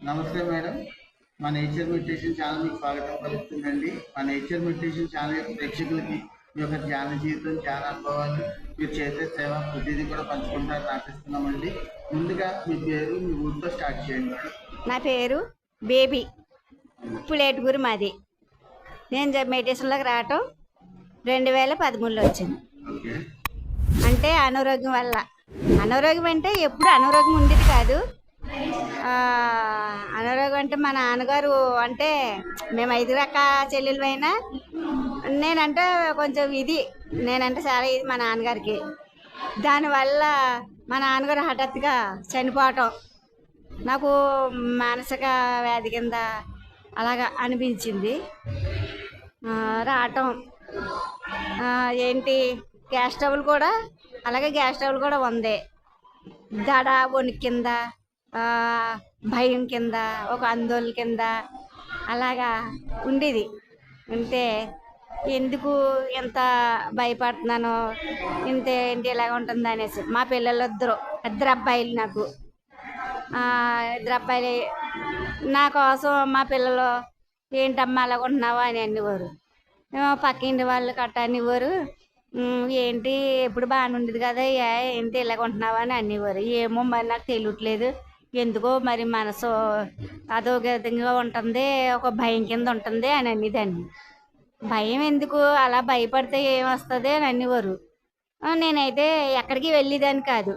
నమస్తే మేడం. మా nature meditation channel మీకు స్వాగతం పలుకుతుందండి. మా నేచర్ మెడిటేషన్ ఛానల్ యొక్క ప్రేక్షకులకి మీ యొక్క ధ్యాన జీవితం ధ్యాన అనుభవాలు మీరు చేసే సేవ ప్రతిదీ కూడా పంచుకుంటారని ఆశిస్తున్నామండి. ముందుగా మీ పేరు మీ ఊరితో స్టార్ట్ చేయండి. మేడం నా పేరు బేబీ. పులేటుగురు మాది. నేను మెడిటేషన్లోకి రావటం రెండు వేల పదమూడులో వచ్చింది. అంటే అనారోగ్యం వల్ల. అనారోగ్యం అంటే ఎప్పుడు అనారోగ్యం ఉండేది కాదు. అనారోగ్యం అంటే మా నాన్నగారు అంటే మేము ఐదు రక చెల్లెలమైనా నేనంటే కొంచెం ఇది నేనంటే చాలా ఇది మా నాన్నగారికి. దానివల్ల మా నాన్నగారు హఠాత్తుగా చనిపోవటం నాకు మానసిక వ్యాధి కింద అలాగా అనిపించింది. రావటం ఏంటి గ్యాస్ స్టవ్లు కూడా అలాగే గ్యాస్ స్టవ్లు కూడా ఉంది. దడ వణికి కింద భయం కింద ఒక ఆందోళన కింద అలాగా ఉండేది. ఉంటే ఎందుకు ఎంత భయపడుతున్నానో ఇంత ఏంటి ఇలాగ ఉంటుంది అనేసి. మా పిల్లలు ఇద్దరు ఇద్దరు అబ్బాయిలు నాకు. ఆ, ఇద్దరు అబ్బాయిలు నా కోసం మా పిల్లలు ఏంటమ్మా అలాగ ఉంటున్నావా అని అనేవారు పక్కింటి వాళ్ళు కట్ట అనేవారు ఏంటి ఎప్పుడు బాగానే ఉండేది కదా ఏ, ఏంటి ఇలాగ ఉంటున్నావా అని అనేవారు ఏమో మరి నాకు తెలియట్లేదు. ఎందుకో మరి మనసు అదో విధంగా ఉంటుంది ఒక భయం కింద ఉంటుంది అని అనేదాన్ని. భయం ఎందుకు? అలా భయపడితే ఏమొస్తుంది అని అనేవారు. నేనైతే ఎక్కడికి వెళ్ళేదాన్ని కాదు.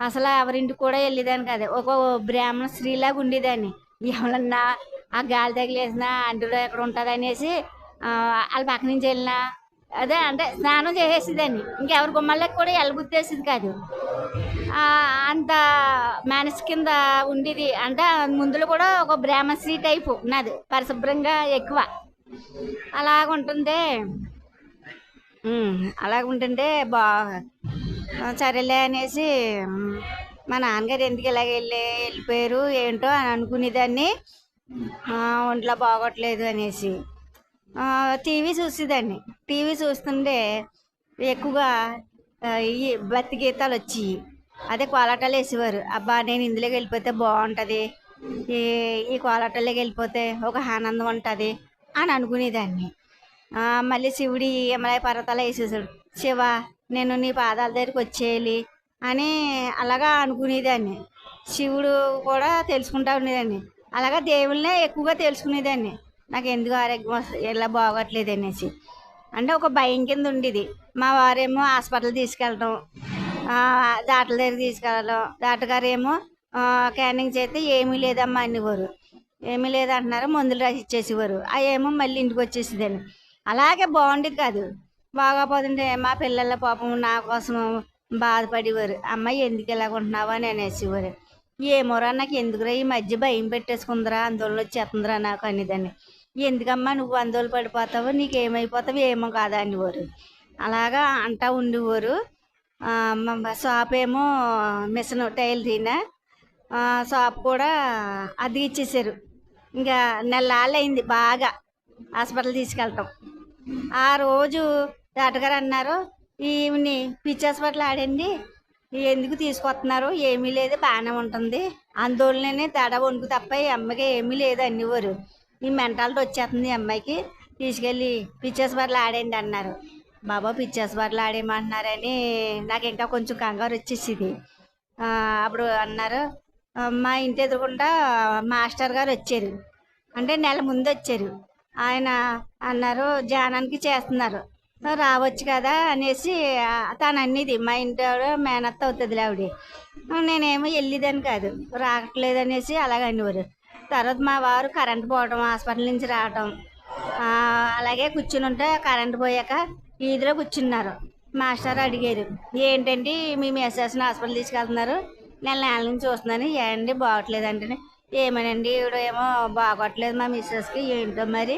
అసలు ఎవరింటికి కూడా వెళ్ళేదాన్ని కాదు. ఒక బ్రాహ్మణ స్త్రీలాగా ఉండేదాన్ని. ఎవరన్నా ఆ గాలి తగిలేసిన అంటుడు ఎక్కడ ఉంటుంది అనేసి వాళ్ళ పక్క నుంచి వెళ్ళినా అదే అంటే స్నానం చేసేసేదాన్ని. ఇంకెవరి గుమ్మల్లోకి కూడా వెళ్ళబుద్ధేసేది కాదు. అంత మనసు కింద ఉండేది. అంటే ముందులో కూడా ఒక బ్రహ్మశ్రీ టైపు నాది పరిశుభ్రంగా ఎక్కువ. అలాగుంటుంది. ఉమ్, అలాగుంటుంటే బా సరేలే అనేసి మా నాన్నగారు ఎందుకు ఇలాగ వెళ్ళి వెళ్ళిపోయారు ఏంటో అని అనుకునేదాన్ని. ఒంట్లో బాగోట్లేదు అనేసి. టీవీ చూసేదాన్ని. టీవీ చూస్తుంటే ఎక్కువగా ఈ భక్తి గీతాలు వచ్చి అదే కోలాటాలు వేసేవారు. అబ్బా నేను ఇందులోకి వెళ్ళిపోతే బాగుంటుంది. ఈ ఈ కోలాటాలోకి వెళ్ళిపోతే ఒక ఆనందం ఉంటుంది అని అనుకునేదాన్ని. మళ్ళీ శివుడి యమలయ పర్వతాలు వేసేసాడు. శివ నేను నీ పాదాల దగ్గరికి వచ్చేయాలి అని అలాగా అనుకునేదాన్ని. శివుడు కూడా తెలుసుకుంటా ఉండేదాన్ని. అలాగా దేవుళ్ళనే ఎక్కువగా తెలుసుకునేదాన్ని. నాకు ఎందుకు ఆరోగ్యం వస్తుంది ఇలా బాగోట్లేదు అనేసి. అంటే ఒక భయం కింద ఉండేది. మా వారేమో హాస్పిటల్ తీసుకెళ్ళడం ఆ, డాక్టర్ దగ్గర తీసుకెళ్ళడం. డాక్టర్ గారు ఏమో క్యానింగ్ చేస్తే ఏమీ లేదమ్మా అనేవారు. ఏమీ లేదంటున్నారు మందులు రాసి ఇచ్చేసేవారు. అవి ఏమో మళ్ళీ ఇంటికి వచ్చేసేదాన్ని అలాగే బాగుండేది కాదు. బాగోపోతుంటే మా పిల్లల పాపం నా కోసం బాధపడేవారు. అమ్మాయి ఎందుకు ఇలాగ ఉంటున్నావా అని అనేసేవారు. ఏమోరా నాకు ఎందుకురా ఈ మధ్య భయం పెట్టేసుకుందిరా అందులో వచ్చేస్తుందిరా నాకు అనేదాన్ని ఎందుకమ్మా నువ్వు ఆందోళన పడిపోతావు? నీకు ఏమైపోతావు ఏమో కాదా అనేవారు. అలాగా అంటా ఉండేవారు. షాప్ ఏమో మిషన్ టైల్ తీనా. షాప్ కూడా అది ఇచ్చేసారు. ఇంకా నెలాళ్ళు అయింది బాగా హాస్పిటల్ తీసుకెళ్తాం ఆ రోజు డాక్టర్ అన్నారు ఈవిని పిచ్చి హాస్పిటల్ ఆడండి. ఎందుకు తీసుకొస్తున్నారు? ఏమీ లేదు బాగానే ఉంటుంది. అందులోనే తేడా వణుకు తప్ప ఈ అమ్మకి ఏమీ లేదు అన్నివారు ఈ మెంటాలిటీ వచ్చేస్తుంది ఈ అమ్మాయికి. తీసుకెళ్ళి పిచ్చి బర్లు ఆడండి అన్నారు. బాబా పిచ్చి బర్లు ఆడేయమంటున్నారని నాకు ఇంకా కొంచెం కంగారు వచ్చేసింది. అప్పుడు అన్నారు మా ఇంటి ఎదురుకుండా మాస్టర్ గారు వచ్చారు. అంటే నెల ముందు వచ్చారు. ఆయన అన్నారు జానానికి చేస్తున్నారు. రావచ్చు కదా అనేసి తను అన్నిది. మా ఇంటి ఆవిడ మేనత్త అవుతుంది ఆవిడ. నేనేమో వెళ్ళేదాన్ని కాదు. రావట్లేదు అనేసి అలాగ అనేవారు తర్వాత మా వారు కరెంట్ పోవడం హాస్పిటల్ నుంచి రావడం అలాగే కూర్చుని ఉంటే కరెంట్ పోయాక వీధిలో కూర్చున్నారు. మాస్టర్ అడిగారు ఏంటండి మీ మెసేజ్ని హాస్పిటల్ తీసుకెళ్తున్నారు? నెల నెల నుంచి చూస్తున్నాను ఏంటి బాగోట్లేదు అంటే ఏమనండి ఏమో బాగోట్లేదు మా మిస్సెస్కి ఏంటో మరి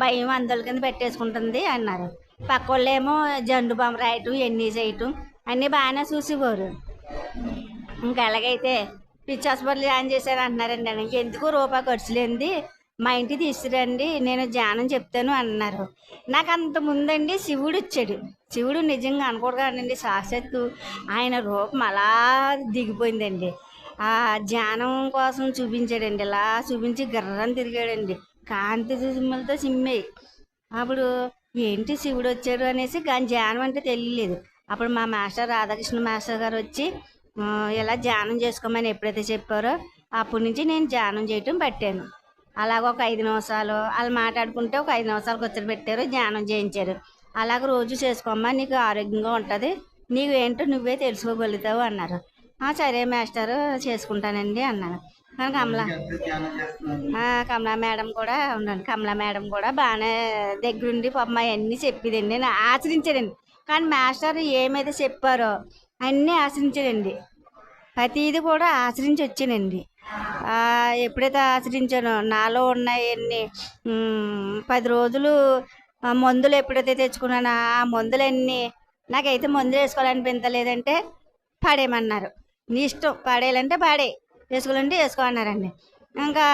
భయం అందరి కింద పెట్టేసుకుంటుంది అన్నారు. పక్క వాళ్ళేమో జండు బొమ్మ రాయటం ఎన్ని చేయటం అన్నీ బాగానే చూసేవారు. ఇంకా ఎలాగైతే పిచ్చి హాస్పిటల్ జాయిన్ చేశారు అంటున్నారండి అని. ఎందుకు రూపాయి ఖర్చు లేనిది మా ఇంటికి తీసుకురండి నేను ధ్యానం చెప్తాను అన్నారు. నాకు అంత ముందండి శివుడు వచ్చాడు శివుడు నిజంగా అనకూడదు కాదండి సాక్షాత్తు ఆయన రూపం అలా దిగిపోయిందండి. ఆ ధ్యానం కోసం చూపించాడండి ఇలా చూపించి గర్రం తిరిగాడండి. కాంతి సిమ్మలతో సిమ్మే. అప్పుడు ఏంటి శివుడు వచ్చాడు అనేసి కానీ ధ్యానం అంటే తెలియలేదు. అప్పుడు మా మాస్టర్ రాధాకృష్ణ మాస్టర్ గారు వచ్చి ఇలా ధ్యానం చేసుకోమని ఎప్పుడైతే చెప్పారో అప్పటి నుంచి నేను ధ్యానం చేయటం పట్టాను. అలాగ ఒక ఐదు నిమిషాలు వాళ్ళు మాట్లాడుకుంటే ఒక ఐదు నిమిషాలు కూర్చొని పెట్టారు ధ్యానం చేయించారు. అలాగ రోజు చేసుకోమ్మా నీకు ఆరోగ్యంగా ఉంటుంది. నీకు ఏంటో నువ్వే తెలుసుకోగలుగుతావు అన్నారు. "ఆ, సరే మాస్టర్ చేసుకుంటానండి అన్నాను కానీ కమలా కమలా మేడం కూడా ఉన్నాను కమలా మేడం కూడా బాగానే దగ్గరుండి పాపం అవన్నీ చెప్పేదండి. నేను ఆచరించాడండి కానీ మాస్టర్ ఏమైతే చెప్పారో అన్నీ ఆశ్రయించానండి ప్రతిది కూడా ఆశ్రయించి వచ్చానండి. ఎప్పుడైతే ఆచరించానో నాలో ఉన్నాయన్ని పది రోజులు మందులు ఎప్పుడైతే తెచ్చుకున్నానో ఆ మందులన్నీ నాకైతే మందులు వేసుకోవాలనిపించలేదంటే పాడేయమన్నారు. నీ ఇష్టం పాడేయాలంటే పాడే వేసుకోవాలంటే వేసుకో అన్నారండి. ఇంకా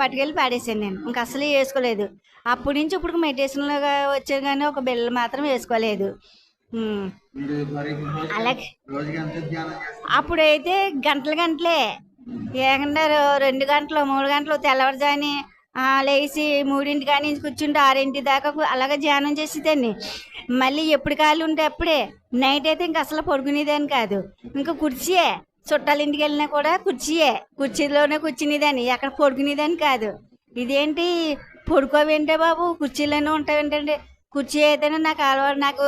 పట్టుకెళ్ళి పాడేసాను నేను. ఇంకా అసలు వేసుకోలేదు. అప్పటి నుంచి ఇప్పుడు మెడిటేషన్లో వచ్చాను కానీ ఒక బిళ్ళ మాత్రం వేసుకోలేదు. అప్పుడైతే గంటలు గంటలే. ఏకంగా రెండు గంటలు మూడు గంటలు తెల్లవారుజాని లేచి మూడింటి కానీ కూర్చుంటే ఆరింటి దాకా అలాగే ధ్యానం చేసేదాన్ని. మళ్ళీ ఎప్పుడు కాలు ఉంటే అప్పుడే. నైట్ అయితే ఇంక అసలు పడుకునేదాన్ని కాదు. ఇంకా కుర్చీయే. చుట్టాల ఇంటికి వెళ్ళినా కూడా కుర్చీయే. కుర్చీలోనే కూర్చునేదాన్ని. ఎక్కడ పడుకునేదాన్ని కాదు. ఇదేంటి? పడుకోవేంటే బాబు? కుర్చీలోనే ఉంటావేంటంటే కుర్చీ అయితేనే నాకు అలవాటు. నాకు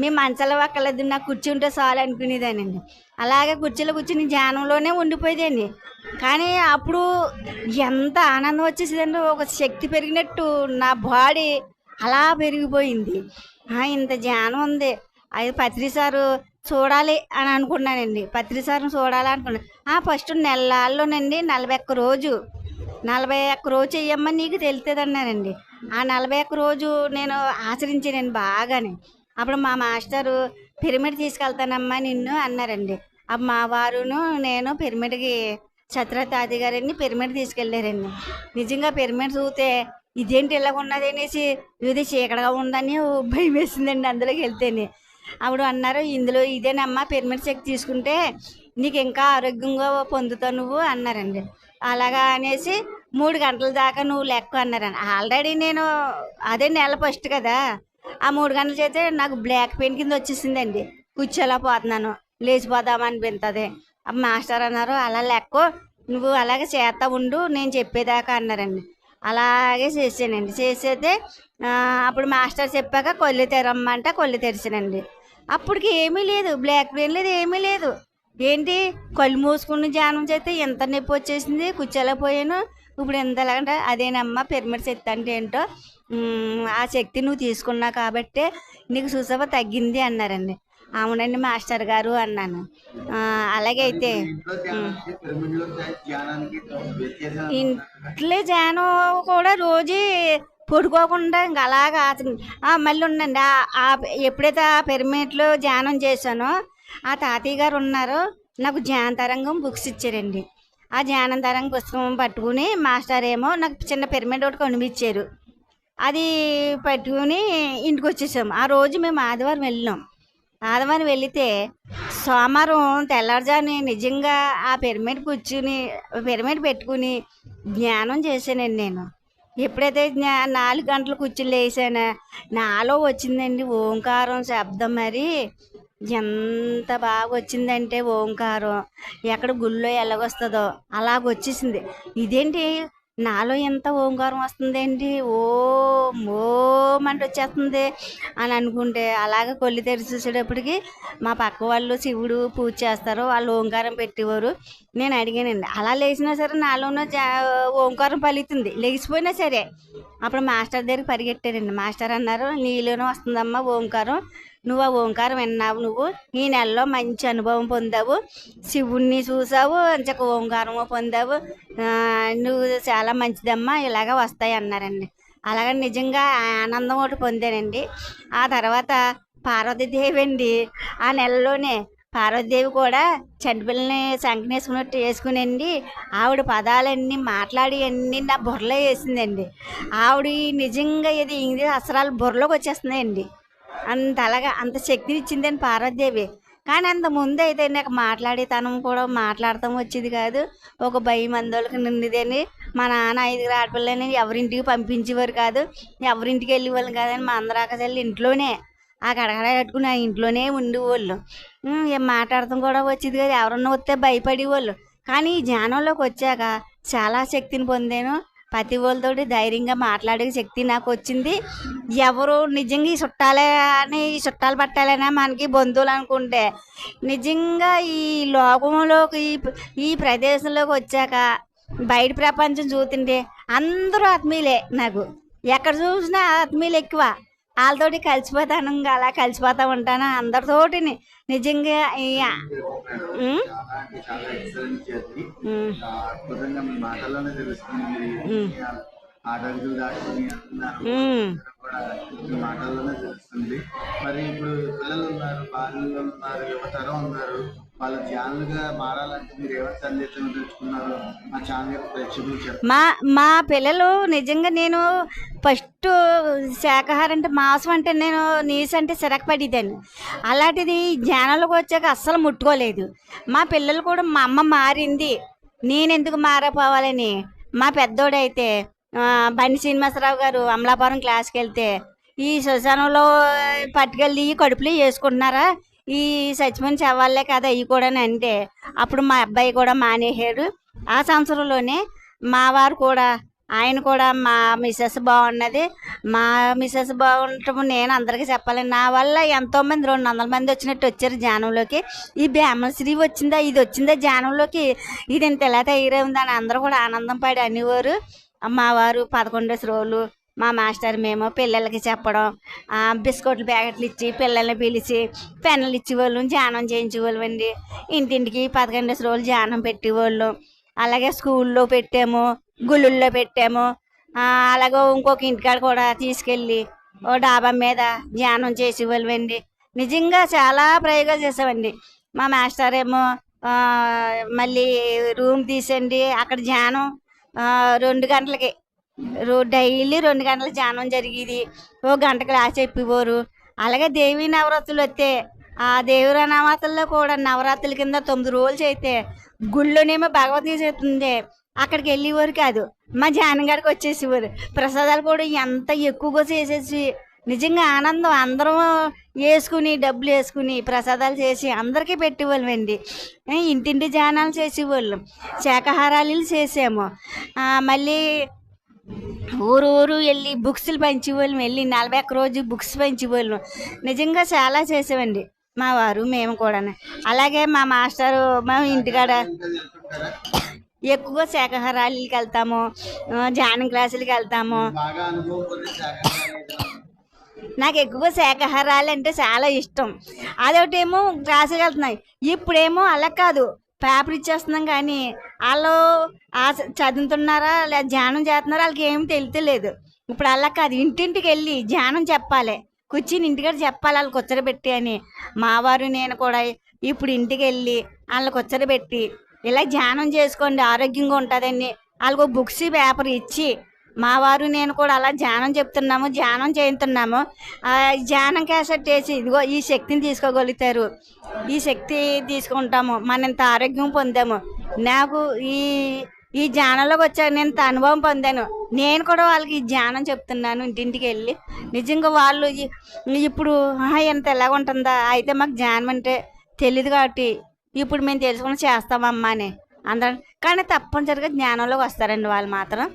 మీ మంచాల అక్కర్లేదు నాకు కుర్చీ ఉంటే చాలు అనుకునేదానండి అలాగే కుర్చీలో కూర్చుని ధ్యానంలోనే ఉండిపోయేదాన్ని. కానీ అప్పుడు ఎంత ఆనందం వచ్చేసిందండి ఒక శక్తి పెరిగినట్టు నా బాడీ అలా పెరిగిపోయింది. ఇంత ధ్యానం ఉంది. అది పత్రి సారు చూడాలి అని అనుకున్నానండి. పత్రి సార్ని చూడాలి అనుకున్నాను ఫస్ట్ నెలల్లోనండి నలభై ఒక్క రోజు. నలభై ఒక్క రోజు చెయ్యమ్మని నీకు తెలుస్తుంది ఆ నలభై ఒక్క రోజు నేను ఆచరించానండి బాగానే. అప్పుడు మా మాస్టరు పిరమిడ్ తీసుకెళ్తానమ్మా నిన్ను అన్నారండి. అప్పుడు మా వారును నేను పిరమిడ్కి ఛత్రతాది గారిని పిరమిడ్ తీసుకెళ్ళారండి. నిజంగా పిరమిడ్ చూస్తే ఇదేంటి ఇలా ఉన్నది అనేసి ఇది చీకటిగా ఉందని భయం వేసిందండి అందులోకి వెళ్తేనే. అప్పుడు అన్నారు ఇందులో ఇదేనమ్మా పిరమిడ్ చెక్ తీసుకుంటే నీకు ఇంకా ఆరోగ్యంగా పొందుతావు నువ్వు అన్నారండి. అలాగా అనేసి మూడు గంటల దాకా నువ్వు లెక్క అన్నారండి. ఆల్రెడీ నేను అదే నెల ఫస్ట్ కదా. ఆ మూడు గంటల అయితే నాకు బ్లాక్ పెయిన్ కింద వచ్చేసిందండి. కూర్చోలా పోతున్నాను. లేచిపోదామనిపించదు ఆ మాస్టర్ అన్నారు అలా లెక్క నువ్వు అలాగే చేస్తా ఉండు నేను చెప్పేదాకా అన్నారండి. అలాగే చేసానండి. చేసేదే అప్పుడు మాస్టర్ చెప్పాక కొల్లి తెరమ్మంటే కొల్లి తెరిచానండి. అప్పటికి ఏమీ లేదు. బ్లాక్ పెయిన్ లేదు ఏమీ లేదు. ఏంటి? కళ్ళు మూసుకుని ధ్యానం చేస్తే ఎంత నొప్పి వచ్చేసింది? కూర్చోలేకపోయాను. ఇప్పుడు ఎంత ఎలాగంటే అదేనమ్మా పిరమిడ్ చెత్త అంటే ఏంటో ఆ శక్తి నువ్వు తీసుకున్నావు కాబట్టే నీకు చూసావా తగ్గింది అన్నారండి. అవునండి మాస్టర్ గారు అన్నాను. అలాగైతే ఇంట్లో ధ్యానం కూడా రోజు పడుకోకుండా ఇంకా అలాగా మళ్ళీ ఉండండి ఎప్పుడైతే ఆ పిరమిడ్లో ధ్యానం చేశానో ఆ తాతయ్య గారు ఉన్నారు నాకు ధ్యాన తరంగం బుక్స్ ఇచ్చారండి. ఆ ధ్యానం తరంగం పుస్తకం పట్టుకుని మాస్టర్ ఏమో నాకు చిన్న పిరమిడ్ ఒకటి కొనిపించారు. అది పట్టుకుని ఇంటికి వచ్చేసాము ఆ రోజు మేము ఆదివారం వెళ్ళినాం. ఆదివారం వెళితే సోమవారం తెల్లారుజాని నిజంగా ఆ పిరమిడ్ కూర్చుని పిరమిడ్ పెట్టుకుని జ్ఞానం చేశానండి నేను. ఎప్పుడైతే జ్ఞా నాలుగు గంటలు కూర్చుని లేసానా నాలో వచ్చిందండి ఓంకారం శబ్దం మరి. ఎంత బాగా వచ్చిందంటే ఓంకారం. ఎక్కడ గుళ్ళో ఎలాగొస్తుందో అలాగ వచ్చేసింది ఇదేంటి నాలో ఎంత ఓంకారం వస్తుందండి? ఓం ఓం అంటే వచ్చేస్తుంది అని అనుకుంటే అలాగ కొల్లి తెరిచి చూసేటప్పటికి మా పక్క వాళ్ళు శివుడు పూజ చేస్తారు వాళ్ళు ఓంకారం పెట్టేవారు. నేను అడిగానండి అలా లేచినా సరే నాలోనూ జా ఓంకారం పలుకుతుంది. లేచిపోయినా సరే. అప్పుడు మాస్టర్ దగ్గరికి పరిగెట్టారండి. మాస్టర్ అన్నారు నీలోనే వస్తుందమ్మా ఓంకారం. నువ్వు ఆ ఓంకారం విన్నావు నువ్వు? ఈ నెలలో మంచి అనుభవం పొందావు. శివుణ్ణి చూసావు అంచక ఓంకారము పొందావు. నువ్వు చాలా మంచిదమ్మా ఇలాగ వస్తాయి అన్నారండి. అలాగే నిజంగా ఆనందం ఒకటి పొందానండి. ఆ తర్వాత పార్వతీదేవి అండి ఆ నెలలోనే పార్వతీదేవి కూడా చంటిపిల్లని సంకనేసుకున్నట్టు వేసుకునండి. ఆవిడ పదాలన్నీ మాట్లాడి అన్నీ నా బుర్రలో వేసిందండి. ఆవిడ నిజంగా ఇది ఇంగ్లీష్ అసరాలు బుర్రలోకి వచ్చేస్తున్నాయండి. అంత అలాగా అంత శక్తిని ఇచ్చిందండి పార్వతీదేవి. కానీ అంత ముందు అయితే నాకు మాట్లాడేతనం కూడా మాట్లాడతాం వచ్చేది కాదు. ఒక భయం మందోళ్ళకి నిండిదని మా నాన్న ఐదుగురు ఆడపిల్లని ఎవరింటికి పంపించేవారు కాదు. ఎవరింటికి వెళ్ళేవాళ్ళు కాదని మా అందరూ అక్కచెల్లి ఇంట్లోనే ఆ కడగడ కట్టుకుని ఆ ఇంట్లోనే ఉండేవాళ్ళు. ఏం మాట్లాడటం కూడా వచ్చేది కాదు. ఎవరన్నా వస్తే భయపడేవాళ్ళు. కానీ ఈ జ్ఞానంలోకి వచ్చాక చాలా శక్తిని పొందాను. ప్రతి వాళ్ళతోటి ధైర్యంగా మాట్లాడే శక్తి నాకు వచ్చింది ఎవరు నిజంగా ఈ చుట్టాలే అని ఈ చుట్టాలు పట్టాలనే మనకి బంధువులు అనుకుంటే నిజంగా ఈ లోకంలోకి ఈ ఈ ప్రదేశంలోకి వచ్చాక బయట ప్రపంచం చూస్తుంటే అందరూ ఆత్మీయులే నాకు. ఎక్కడ చూసినా ఆత్మీయులు ఎక్కువ. వాళ్ళతోటి కలిసిపోతాను ఇంకా అలా కలిసిపోతా ఉంటాను? అందరితోటి నిజంగా ఈ మీరు దాటుకుని మాటల్లోనే తెలుస్తుంది. ఇప్పుడు పిల్లలు ఉన్నారు బాల్యంలో ఉన్నారు యువతరం ఉన్నారు. వాళ్ళ ఛానల్గా మారాలంటే మీరు ఏమైనా సందేశం తెలుసుకున్నారు మా ఛానల్ యొక్క ప్రేక్షకులు మా మా పిల్లలు నిజంగా నేను ఫస్ట్ శాకాహారం అంటే మాంసం అంటే నేను నీసు అంటే సిరక్ పడిదాన్ని అలాంటిది జ్ఞానంలోకి వచ్చాక అస్సలు ముట్టుకోలేదు. మా పిల్లలు కూడా మా అమ్మ మారింది. నేను ఎందుకు మారపోవాలని? మా పెద్దోడైతే బండి శ్రీనివాసరావు గారు అమలాపురం క్లాస్కి వెళ్తే ఈ శ్మశానంలో పట్టుకెళ్ళి కడుపులు వేసుకుంటున్నారా? ఈ సచిమని చవాలే కదా ఇవి కూడా అంటే అప్పుడు మా అబ్బాయి కూడా మానేశాడు. ఆ సంవత్సరంలోనే మా వారు కూడా ఆయన కూడా మా మిస్సెస్ బాగున్నది. మా మిస్సెస్ బాగుండటం నేను అందరికీ చెప్పాలి. నా వల్ల ఎంతోమంది రెండు వందల మంది వచ్చినట్టు వచ్చారు జానంలోకి. ఈ బ్రాహ్మణశ్రీ వచ్చిందా ఇది వచ్చిందా జానంలోకి? ఇది ఇంత ఎలా తయారై ఉందని అందరూ కూడా ఆనందం పడి అనేవారు. మా వారు రోజులు మా మాస్టర్ మేము పిల్లలకి చెప్పడం బిస్కెట్లు ప్యాకెట్లు ఇచ్చి పిల్లల్ని పిలిచి పెన్నులు ఇచ్చేవాళ్ళు ధ్యానం చేయించేవాళ్ళు అండి. ఇంటింటికి పదకొండేసి రోజులు ధ్యానం పెట్టేవాళ్ళు. అలాగే స్కూల్లో పెట్టాము గుళ్ళల్లో పెట్టాము. అలాగే ఇంకొక ఇంటికాడ కూడా తీసుకెళ్ళి ఓ డాబా మీద ధ్యానం చేసేవాళ్ళు అండి. నిజంగా చాలా ప్రయోగాలు చేసామండి. మా మాస్టర్ ఏమో మళ్ళీ రూమ్ తీసండి అక్కడ ధ్యానం రెండు గంటలకి. రో డైలీ రెండు గంటల ధ్యానం జరిగేది. ఓ గంట క్లాస్ చెప్పేవారు. అలాగే దేవి నవరాత్రులు వస్తే ఆ దేవుర నవరాత్రుల్లో కూడా నవరాత్రుల కింద తొమ్మిది రోజులు చేస్తే గుళ్ళోనేమో భగవద్గీత చేస్తుంది అక్కడికి వెళ్ళేవారు కాదు. మా జానగాడికి వచ్చేసేవారు. ప్రసాదాలు కూడా ఎంత ఎక్కువగా చేసేసి నిజంగా ఆనందం. అందరం వేసుకుని డబ్బులు వేసుకుని ప్రసాదాలు చేసి అందరికీ పెట్టేవాళ్ళం అండి ఇంటింటి జానాలు చేసేవాళ్ళం. శాకాహారాలు చేసాము. మళ్ళీ ఊరు ఊరు వెళ్ళి బుక్స్లు పంచేవాళ్ళం. వెళ్ళి నలభై ఒక్క రోజు బుక్స్ పంచేవాళ్ళం. నిజంగా చాలా చేసామండి మా వారు మేము కూడా అలాగే మా మాస్టరు మా ఇంటికాడ ఎక్కువ ఎక్కువగా శాకాహారాలకి వెళ్తాము. జానం క్లాసులకి వెళ్తాము. నాకు ఎక్కువ శాకాహారాలు అంటే చాలా ఇష్టం. అదొకటేమో క్లాసుకి వెళ్తున్నాయి. ఇప్పుడేమో అలా కాదు. పేపర్ ఇచ్చేస్తున్నాం కానీ వాళ్ళు చదువుతున్నారా లేదా ధ్యానం చేస్తున్నారా వాళ్ళకి ఏమి తెలియలేదు ఇప్పుడు అలా కాదు. ఇంటింటికి వెళ్ళి ధ్యానం చెప్పాలి. కూర్చుని ఇంటికాడ చెప్పాలి. వాళ్ళకి కుచ్చరబెట్టి అని. మావారు నేను కూడా ఇప్పుడు ఇంటికి వెళ్ళి వాళ్ళకి కుచ్చరబెట్టి ఇలా ధ్యానం చేసుకోండి. ఆరోగ్యంగా ఉంటుందని వాళ్ళకు బుక్స్ పేపర్ ఇచ్చి మా వారు నేను కూడా అలా ధ్యానం చెప్తున్నాము ధ్యానం చేస్తున్నాము ధ్యానం క్యాసెట్ వేసి ఇదిగో ఈ శక్తిని తీసుకోగలుగుతారు. ఈ శక్తి తీసుకుంటాము మన ఇంత ఆరోగ్యం పొందాము. నాకు ఈ ఈ ధ్యానంలోకి వచ్చాక నేను ఇంత అనుభవం పొందాను. నేను కూడా వాళ్ళకి ఈ ధ్యానం చెప్తున్నాను ఇంటింటికి వెళ్ళి. నిజంగా వాళ్ళు ఇప్పుడు ఎంత ఎలాగ ఉంటుందా? అయితే మాకు ధ్యానం అంటే తెలియదు కాబట్టి ఇప్పుడు మేము తెలుసుకుని చేస్తామమ్మా అని. అందరం కానీ తప్పనిసరిగా జ్ఞానంలోకి వస్తారండి వాళ్ళు మాత్రం.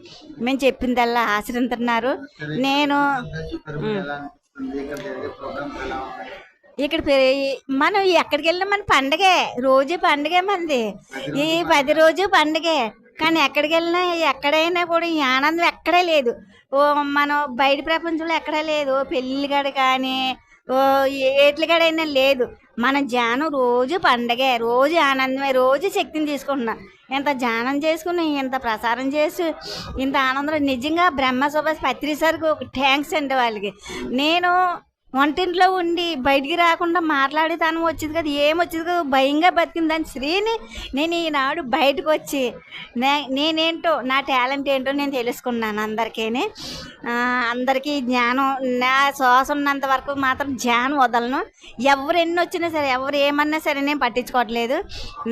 మేము చెప్పిందల్లా ఆశ్రయిస్తున్నారు నేను ఇక్కడ మనం ఎక్కడికి వెళ్ళినా మన పండగే. రోజు పండగే మనది. ఈ పది రోజు పండగే. కానీ ఎక్కడికి వెళ్ళినా ఎక్కడైనా కూడా ఈ ఆనందం ఎక్కడే లేదు. ఓ మనం బయట ప్రపంచంలో ఎక్కడా లేదు. పెళ్ళి కాడ కానీ ఓ ఏట్ల లేదు. మన ధ్యానం రోజు పండగే రోజు ఆనందమే రోజు శక్తిని తీసుకుంటున్నాం. ఇంత ధ్యానం చేసుకుని ఇంత ప్రసారం చేసి ఇంత ఆనందం నిజంగా బ్రహ్మ సుభాష్ పత్రి సార్కి ఒక థ్యాంక్స్ అండి వాళ్ళకి. నేను వంటింట్లో ఉండి బయటికి రాకుండా మాట్లాడే తనం వచ్చేది కదా ఏం వచ్చేది కదా భయంగా బతికింది. దాని శ్రీని నేను ఈనాడు బయటకు వచ్చి నే నేనేంటో నా టాలెంట్ ఏంటో నేను తెలుసుకున్నాను అందరికీ అందరికీ జ్ఞానం నా శ్వాస ఉన్నంత వరకు మాత్రం జ్ఞానం వదలను. ఎవరు ఎన్ని వచ్చినా సరే ఎవరు ఏమన్నా సరే నేను పట్టించుకోవట్లేదు.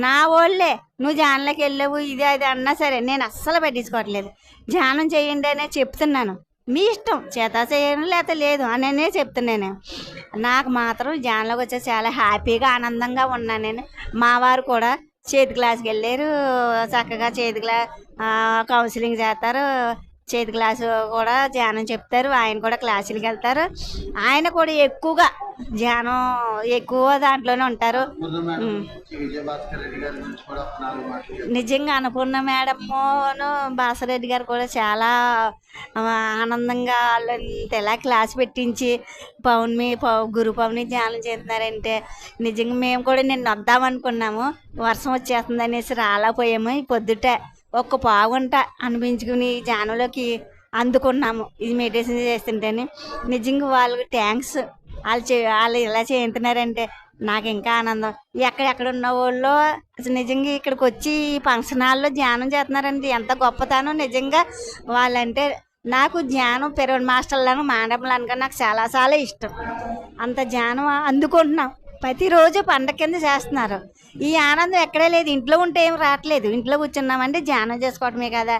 నా వాళ్ళే నువ్వు జాన్లోకి వెళ్ళావు ఇది అది అన్నా సరే నేను అస్సలు పట్టించుకోవట్లేదు. ధ్యానం చేయండి అనే చెప్తున్నాను. మీ ఇష్టం. చేత చేయను లేకపోతే లేదు అనే చెప్తున్నాను. నాకు మాత్రం జాన్లోకి వచ్చే చాలా హ్యాపీగా ఆనందంగా ఉన్నాను నేను. మా వారు కూడా చేతి క్లాస్కి వెళ్ళారు. చక్కగా చేతి క్లా కౌన్సిలింగ్ చేస్తారు. చేతి క్లాసు కూడా ధ్యానం చెప్తారు ఆయన కూడా క్లాసులకి వెళ్తారు. ఆయన కూడా ఎక్కువగా ధ్యానం ఎక్కువ దాంట్లోనే ఉంటారు. నిజంగా అన్నపూర్ణ మేడమును బాసరెడ్డి గారు కూడా చాలా ఆనందంగా వాళ్ళని ఎలా క్లాస్ పెట్టించి పౌర్ణమి పౌ గురు పౌర్ణమి ధ్యానం చేస్తున్నారంటే నిజంగా మేము కూడా నిన్న వద్దాం అనుకున్నాము వర్షం వచ్చేస్తుంది అనేసి రాలేకపోయాము. ఈ పొద్దుట ఒక్క పావుగంట అనిపించుకుని ఈ అందుకున్నాము. ఇది మెడిటేషన్ చేస్తుంటేనే. నిజంగా వాళ్ళకి థ్యాంక్స్ వాళ్ళు చే వాళ్ళు ఇలా చేస్తున్నారంటే నాకు ఇంకా ఆనందం. ఎక్కడెక్కడ ఉన్న వాళ్ళు అసలు నిజంగా ఇక్కడికి వచ్చి ఈ ఫంక్షన్ హాల్లో ధ్యానం చేస్తున్నారండి ఎంత గొప్పతనం నిజంగా. వాళ్ళంటే నాకు ధ్యానం పెరవన్ మాస్టర్లను మాండములను కన్నా నాకు చాలా చాలా ఇష్టం. అంత ధ్యానం అందుకుంటున్నాం. ప్రతిరోజు పండగ కింద చేస్తున్నారు. ఈ ఆనందం ఎక్కడే లేదు. ఇంట్లో ఉంటే ఏం రావట్లేదు. ఇంట్లో కూర్చున్నామంటే ధ్యానం చేసుకోవటమే కదా.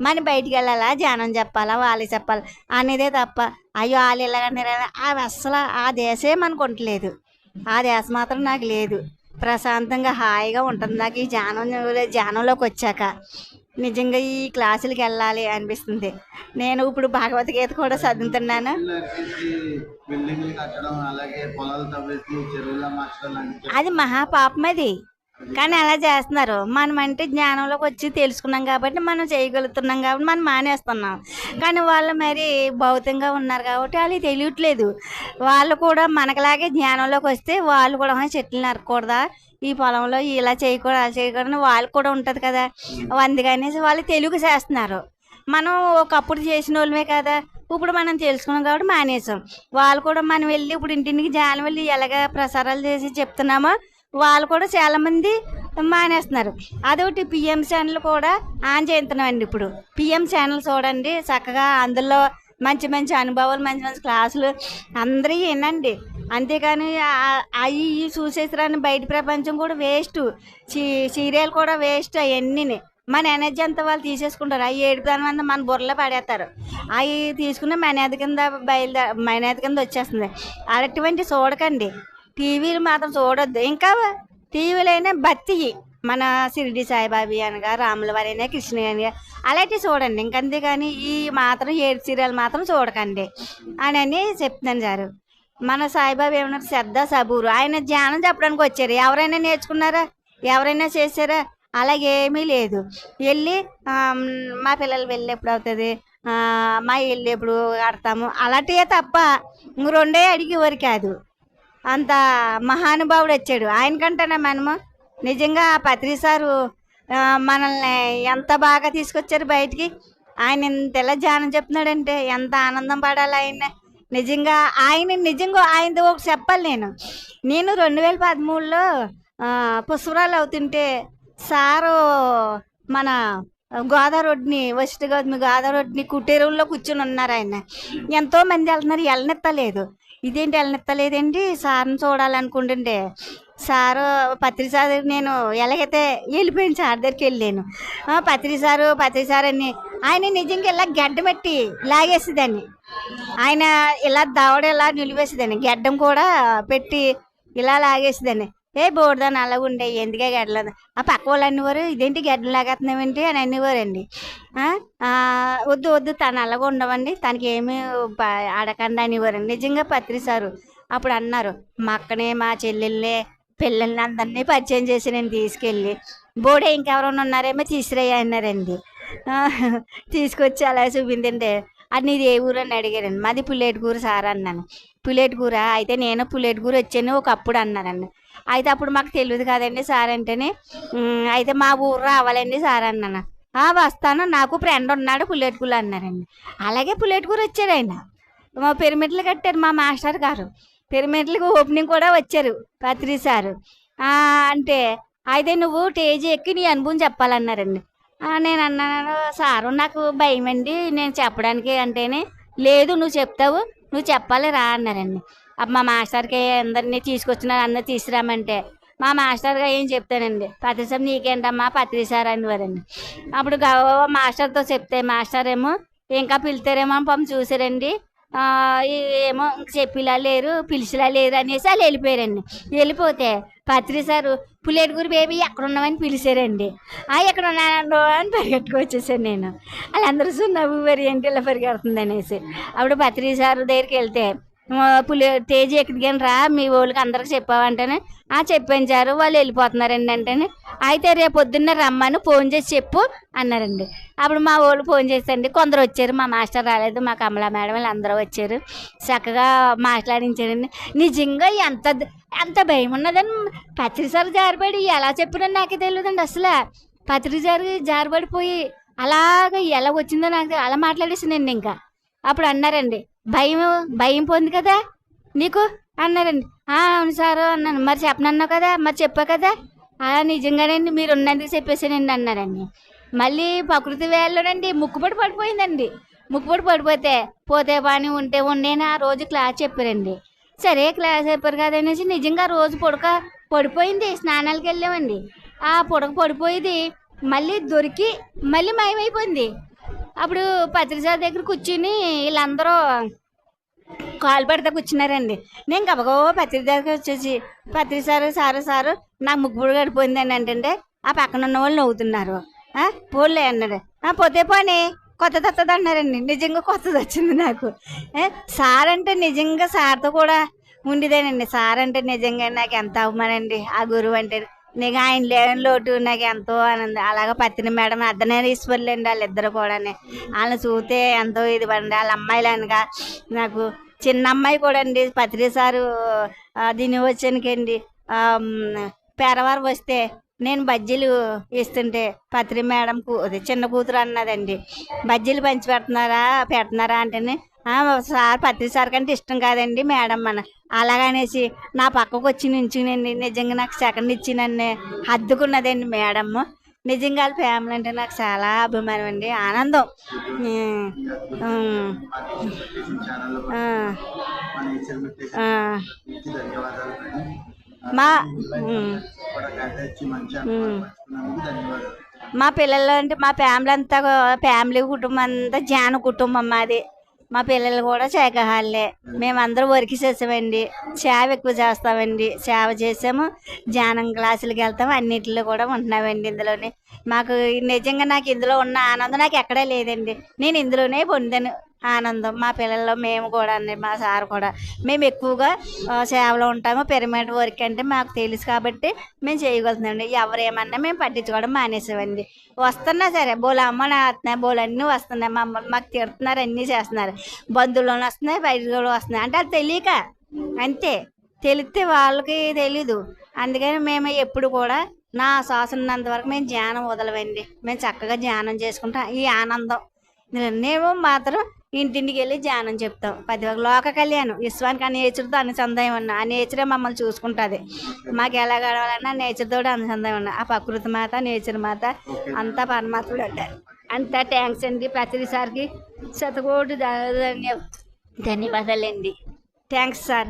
మన బయటికి వెళ్ళాలా? ధ్యానం చెప్పాలా? వాళ్ళు చెప్పాలి? అనేదే తప్ప. అయ్యో వాళ్ళు ఇలాగన్నారు అవి అస్సలు ఆ దేశే మనకు ఉండలేదు ఆ దేశం మాత్రం నాకు లేదు. ప్రశాంతంగా హాయిగా ఉంటుంది నాకు ఈ ధ్యానం. ధ్యానంలోకి వచ్చాక. నిజంగా ఈ క్లాసులకి వెళ్ళాలి అనిపిస్తుంది. నేను ఇప్పుడు భగవద్గీత కూడా చదువుతున్నాను. అది మహాపాపం అది. కానీ అలా చేస్తున్నారు. మనం అంటే జ్ఞానంలోకి వచ్చి తెలుసుకున్నాం కాబట్టి మనం చేయగలుగుతున్నాం కాబట్టి మనం మానేస్తున్నాం. కానీ వాళ్ళు మరి భౌతికంగా ఉన్నారు కాబట్టి వాళ్ళకి తెలియట్లేదు. వాళ్ళు కూడా మనకలాగే జ్ఞానంలోకి వస్తే వాళ్ళు కూడా చెట్లు నరకూడదా? ఈ పొలంలో ఇలా చేయకూడదు అలా చేయకూడదు వాళ్ళు కూడా ఉంటుంది కదా. అందుకనేసి వాళ్ళు తెలుగు చేస్తున్నారు. మనం ఒకప్పుడు చేసిన వాళ్ళమే కదా. ఇప్పుడు మనం తెలుసుకున్నాం కాబట్టి మానేసాం. వాళ్ళు కూడా మనం వెళ్ళి ఇప్పుడు ఇంటింటికి జాలం వెళ్ళి ఎలాగ ప్రసారాలు చేసి చెప్తున్నామో వాళ్ళు కూడా చాలామంది మానేస్తున్నారు. అదొకటి పిఎం ఛానల్ కూడా ఆన్ చేస్తున్నామండి ఇప్పుడు. పిఎం ఛానల్ చూడండి చక్కగా అందులో మంచి మంచి అనుభవాలు మంచి మంచి క్లాసులు అందరూ వినండి. అంతేకాని అవి ఇవి చూసేసిరాని బయట ప్రపంచం కూడా వేస్ట్. సీరియల్ కూడా వేస్ట్ అవన్నీ మన ఎనర్జీ అంతా వాళ్ళు తీసేసుకుంటారు. అవి ఏడు దాని మన బుర్రలో పడేస్తారు. అవి తీసుకుని మనేది కింద బయలుదే మనేది కింద వచ్చేస్తుంది. అటువంటి చూడకండి. టీవీలు మాత్రం చూడొద్దు. ఇంకా టీవీలైనా భక్తి మన షిరిడి సాయిబాబి అనగా రాముల వారైనా కృష్ణ అనగా అలాంటివి చూడండి. ఇంకంతే కానీ ఈ మాత్రం ఏడు సీరియల్ మాత్రం చూడకండి. అని అని చెప్తున్నాను సారు. మన సాయిబాబా ఏమన్నారు శ్రద్ధ సబూరు. ఆయన ధ్యానం చెప్పడానికి వచ్చారు. ఎవరైనా నేర్చుకున్నారా? ఎవరైనా చేశారా? అలాగేమీ లేదు. వెళ్ళి మా పిల్లలు వెళ్ళి ఎప్పుడు అవుతుంది మా ఇల్లు ఎప్పుడు కడతాము అలాంటివే తప్ప ఇంక రెండే అడిగేవారు కాదు. అంత మహానుభావుడు వచ్చాడు. ఆయనకంటేనే మనము నిజంగా పత్రి సారు మనల్ని ఎంత బాగా తీసుకొచ్చారు బయటికి. ఆయన ఇంత ఎలా ధ్యానం చెప్తున్నాడంటే ఎంత ఆనందం పడాలి ఆయన నిజంగా ఆయన నిజంగా ఆయనది ఒకటి చెప్పాలి నేను. నేను రెండు వేల పదమూడులో పుష్పరాలు అవుతుంటే సారు మన గోదావరి రోడ్ని వస్ట్ గోదావరి గోదావరి రోడ్ని కుటీరంలో కూర్చొని ఉన్నారు ఆయన. ఎంతో మంది వెళ్తున్నారు. వెళ్ళనిత్తలేదు. ఇదేంటి వెళ్ళనిత్తలేదండి? సార్ని చూడాలనుకుంటుంటే. సారు పత్రి సార్ నేను ఎలాగైతే వెళ్ళిపోయాను సార్ దగ్గరికి వెళ్ళాను. పత్రి సారు పత్రి సార్ అని ఆయన నిజంగా ఇలా గడ్డమెట్టి లాగేసేదాన్ని. ఆయన ఇలా దవడ ఇలా నిలివేసేదాన్ని గడ్డం కూడా పెట్టి ఇలా లాగేసేదాన్ని. ఏ బోర్దాన్ని అలా ఉండే ఎందుకే గడ్డలేదు? ఆ పక్క వాళ్ళు అనేవారు ఇదేంటి గడ్డలు లాగేస్తున్నామేంటి అని అనేవారండి వద్దు వద్దు తను అలాగ ఉండవండి. తనకి ఏమీ అడకండి అనేవారండి నిజంగా పత్రి సారు అప్పుడు అన్నారు మా అక్కనే మా చెల్లెల్ని పిల్లల్ని అందరినీ పరిచయం చేసి నేను తీసుకెళ్ళి బోడే ఇంకెవరైనా ఉన్నారేమో తీసుకురయ్యా అన్నారండి. తీసుకొచ్చి అలా చూపిందండి. అది నీది ఏ ఊరు అని అడిగారండి. మాది పుల్లేటిగూరు సార్ అన్నాను. పుల్లేటిగూర అయితే నేను పుల్లేటిగూరు వచ్చాను ఒకప్పుడు అన్నారండి. అయితే అప్పుడు మాకు తెలియదు కదండి సార్ అంటేనే అయితే మా ఊరు రావాలండి సార్ అన్నాను. వస్తాను. నాకు ఫ్రెండ్ ఉన్నాడు పుల్లేటిగూరు అన్నారండి. అలాగే పుల్లేటిగూరు వచ్చారు ఆయన. మా పిరమిడ్లు కట్టారు మా మాస్టర్ గారు. పిరమిడ్లకు ఓపెనింగ్ కూడా వచ్చారు పత్రి సారు. అంటే అయితే నువ్వు టేజీ ఎక్కి నీ అనుభవం చెప్పాలన్నారండి. నేను అన్నాను సారు నాకు భయం అండి నేను చెప్పడానికి అంటేనే లేదు నువ్వు చెప్తావు. నువ్వు చెప్పాలి రా అన్నారండి. అప్పుడు మా మాస్టర్కి అందరినీ తీసుకొచ్చిన అందరు తీసుకురామంటే. మా మాస్టర్గా ఏం చెప్తానండి పత్రి సార్ నీకేంటమ్మా పత్రి సార్ అనేవారండి అప్పుడు గవ- మాస్టర్తో చెప్తే మాస్టర్ ఏమో ఇంకా పిలుతారేమో అని పాపం చూసారండి. ఏమో ఇంక చెప్పిలా లేరు పిలిచిలా లేరు అనేసి వాళ్ళు వెళ్ళిపోయారండి. వెళ్ళిపోతే పత్రి సారు పులేడుగురు బేబీ ఎక్కడ ఉన్నామని పిలిచారండి. ఆ ఎక్కడ ఉన్నాను అని పరిగెట్టుకు వచ్చేసాను నేను. వాళ్ళందరూ సున్నవ్వు మరి ఏంటి ఇలా పరిగెడుతుంది అనేసి. అప్పుడు పత్రి సారు దగ్గరికి వెళ్తే పులి తేజీ ఎక్కడికైనా రా మీ వాళ్ళకి అందరికి చెప్పావంటేనే. ఆ చెప్పాను సారు వాళ్ళు వెళ్ళిపోతున్నారండి అంటేనే. అయితే రేపు పొద్దున్న రమ్మని ఫోన్ చేసి చెప్పు అన్నారండి. అప్పుడు మా వాళ్ళు ఫోన్ చేసండి కొందరు వచ్చారు మా మాస్టర్ రాలేదు మా కమలా మేడం వాళ్ళు అందరూ వచ్చారు. చక్కగా మాట్లాడించారండి. నిజంగా ఎంత ఎంత భయం ఉన్నదని పత్రిసారి జారిపడి ఎలా చెప్పినా నాకే తెలియదండి అసలు. పత్రిసారి జారిపడిపోయి అలాగ ఎలా వచ్చిందో నాకు అలా మాట్లాడేసి నేను ఇంకా. అప్పుడు అన్నారండి భయం భయం పోంది కదా? నీకు? అన్నారండి. అవును సారు అన్నాను. మరి చెప్పనన్నావు కదా? మరి చెప్పా కదా? నిజంగానండి మీరు ఉన్నందుకు చెప్పేసానండి అన్నారండి. మళ్ళీ ప్రకృతి వేళ్ళలోనండి ముక్కుపడి పడిపోయిందండి. ముక్కుపడి పడిపోతే పోతే బాని ఉంటే ఉండేనా? ఆ రోజు క్లాస్ చెప్పారండి. సరే క్లాస్ చెప్పారు కదా అనేసి నిజంగా రోజు పొడక పడిపోయింది. స్నానాలకు వెళ్ళామండి. ఆ పొడక పడిపోయింది మళ్ళీ దొరికి మళ్ళీ మాయమైపోయింది. అప్పుడు పత్రిసార్ దగ్గర కూర్చుని వీళ్ళందరూ కాలు పెడతా కూర్చున్నారండి. నేను గబగో పత్రి దగ్గర వచ్చేసి పత్రి సారు సారు సారు నాకు ముగ్గురు అని అంటే ఆ పక్కన ఉన్న వాళ్ళు నవ్వుతున్నారు. పోలే అన్నాడు. పోతే పోనీ కొత్తది వస్తుంది అన్నారండి. నిజంగా కొత్తది వచ్చింది నాకు. సార్ అంటే నిజంగా సార్తో కూడా ఉండేదేనండి. సార్ అంటే నిజంగా నాకు ఎంత అవమానండి. ఆ గురువు అంటే నీకు ఆయన లేని లోటు నాకు ఎంతో ఆనందం. అలాగే పత్తిని మేడం అద్దనే ఈశ్వర్లేండి వాళ్ళిద్దరు కూడా వాళ్ళని చూస్తే ఎంతో ఇది పడండి వాళ్ళ అమ్మాయిలు అనగా నాకు చిన్న అమ్మాయి కూడా అండి. పత్రి సారు దీని వచ్చానికండి పేరవారు వస్తే నేను బజ్జీలు ఇస్తుంటే పత్రి మేడం కూ చిన్న కూతురు అన్నదండి. బజ్జీలు పంచి పెడుతున్నారా పెడుతున్నారా అంటేనే సార్ పత్రి సార్ కంటే ఇష్టం కాదండి మేడం మన. అలాగనేసి నా పక్కకు వచ్చి నుంచునండి. నిజంగా నాకు సెకండ్ ఇచ్చినన్నే హద్దుకున్నదండి మేడమ్ నిజంగా వాళ్ళ ఫ్యామిలీ అంటే నాకు చాలా అభిమానం అండి. ఆనందం. మా మా పిల్లలు అంటే మా ఫ్యామిలీ అంతా ఫ్యామిలీ కుటుంబం అంతా జాన కుటుంబం మాది. మా పిల్లలు కూడా శాఖాహారులే మేమందరూ వర్క్ చేసామండి సేవ ఎక్కువ చేస్తామండి. సేవ చేసాము. ధ్యానం క్లాసులకు వెళ్తాము అన్నిటిలో కూడా ఉంటున్నామండి ఇందులోనే. మాకు నిజంగా నాకు ఇందులో ఉన్న ఆనందం నాకు ఎక్కడా లేదండి. నేను ఇందులోనే పొందాను. ఆనందం. మా పిల్లల్లో మేము కూడా అండి మా సార్ కూడా. మేము ఎక్కువగా సేవలో ఉంటాము పిరమిడ్ వర్క్ అంటే మాకు తెలుసు కాబట్టి మేము చేయగలుగుతున్నాండి ఎవరేమన్నా మేము పట్టించుకోవడం మానేసామండి. వస్తున్నా సరే బోలు అమ్మ నాత్నా వస్తున్నాయి బోలు అన్నీ వస్తున్నాయి. మమ్మల్ని మాకు తిడుతున్నారు అన్నీ చేస్తున్నారు. బంధువులను వస్తున్నాయి బయట కూడా వస్తున్నాయి. అంటే అది తెలియక అంతే. తెలిస్తే వాళ్ళకి తెలీదు. అందుకని మేము ఎప్పుడు కూడా నా శ్వాస ఉన్నంతవరకు మేము ధ్యానం వదలవండి మేము చక్కగా ధ్యానం చేసుకుంటాం. ఈ ఆనందం. నేను మాత్రం ఇంటింటికి వెళ్ళి ధ్యానం చెప్తాం. పది లోక కళ్యాణం. విశ్వానికి ఆ నేచర్తో అనుసంధానం ఉన్నా ఆ నేచరే మమ్మల్ని చూసుకుంటుంది. మాకు ఎలా గడవాలన్నా నేచర్తో అనుసంధానం ఉన్నా. ఆ ప్రకృతి మాత నేచర్ మాత అంతా పరమాత్ముడు అంటారు అంతా థ్యాంక్స్ అండి. ప్రతిసారికి శతకోటి ధన్య ధన్యవాదాలండి. Thanks sir